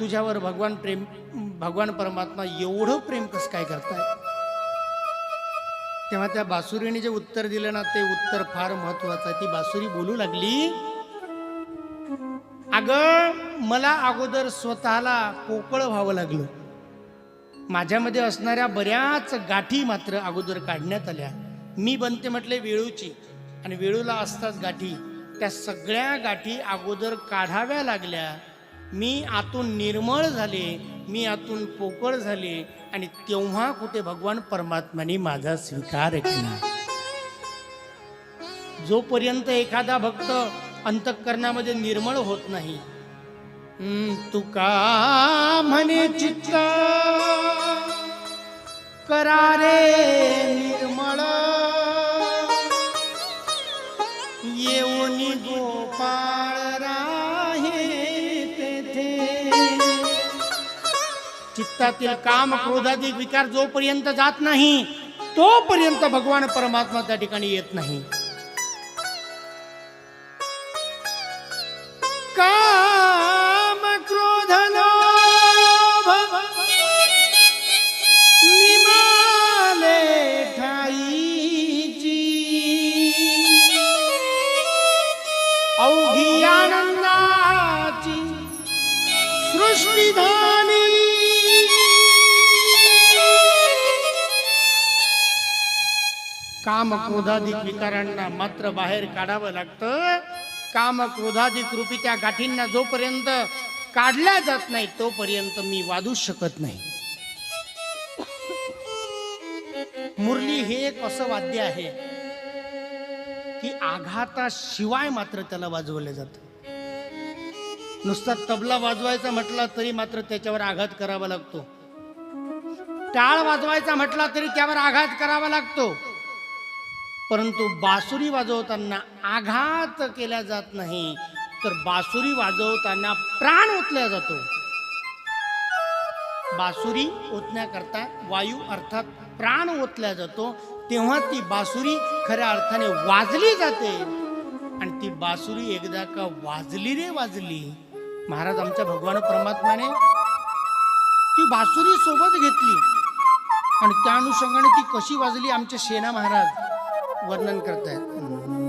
तुझ्यावर भगवान प्रेम भगवान परमात्मा एवढं प्रेम कसं काय करताय? तेव्हा त्या बासुरीने जे उत्तर दिलं ना ते उत्तर फार महत्वाचं आहे. ती बासुरी बोलू लागली अगं मला अगोदर स्वतःला पोकळ व्हावं लागलं. माझ्यामध्ये असणाऱ्या बऱ्याच गाठी मात्र अगोदर काढण्यात आल्या. मी बनते म्हटले वेळूची. आणि वेळूला असताच गाठी. त्या सगळ्या गाठी अगोदर काढाव्या लागल्या. मी आतून निर्मळ झाले मी आतून पोकळ झाले आणि तेव्हा कुठे भगवान परमात्माने माझा स्वीकार केला. जोपर्यंत एखादा भक्त अंतःकरणामध्ये निर्मळ होत नाही तुका म्हणे चित्त करारे चित्तातील काम क्रोधाधिक विकार जोपर्यंत जात नाही तोपर्यंत भगवान परमात्मा त्या ठिकाणी येत नाही. काम क्रोध निमाले ठाईची. अवघी आनंदाची सृष्टीधानी काम क्रोधाधिक विकारांना मात्र बाहेर काढावं लागतं. काम क्रोधाधिक रूपी त्या गाठींना जोपर्यंत काढल्या जात नाही तोपर्यंत मी वादू शकत नाही. मुरली हे एक असं वाद्य आहे की आघाताशिवाय मात्र त्याला वाजवलं जातं. नुसता तबला वाजवायचा म्हटला तरी मात्र त्याच्यावर आघात करावा लागतो. टाळ वाजवायचा म्हटला तरी त्यावर आघात करावा लागतो. परंतु बासुरी वाजवताना आघात केला जात नाही तर बासुरी वाजवताना प्राण ओतला जातो. बासुरी ओतण्याकरता वायू अर्थात प्राण ओतला जातो तेव्हा ती बासुरी खऱ्या अर्थाने वाजली जाते. आणि ती बासुरी एकदा का वाजली रे वाजली महाराज आमच्या भगवान परमात्माने ती बासुरी सोबत घेतली. आणि त्या अनुषंगाने ती कशी वाजली आमचे सेना महाराज? वर्णन करतायत.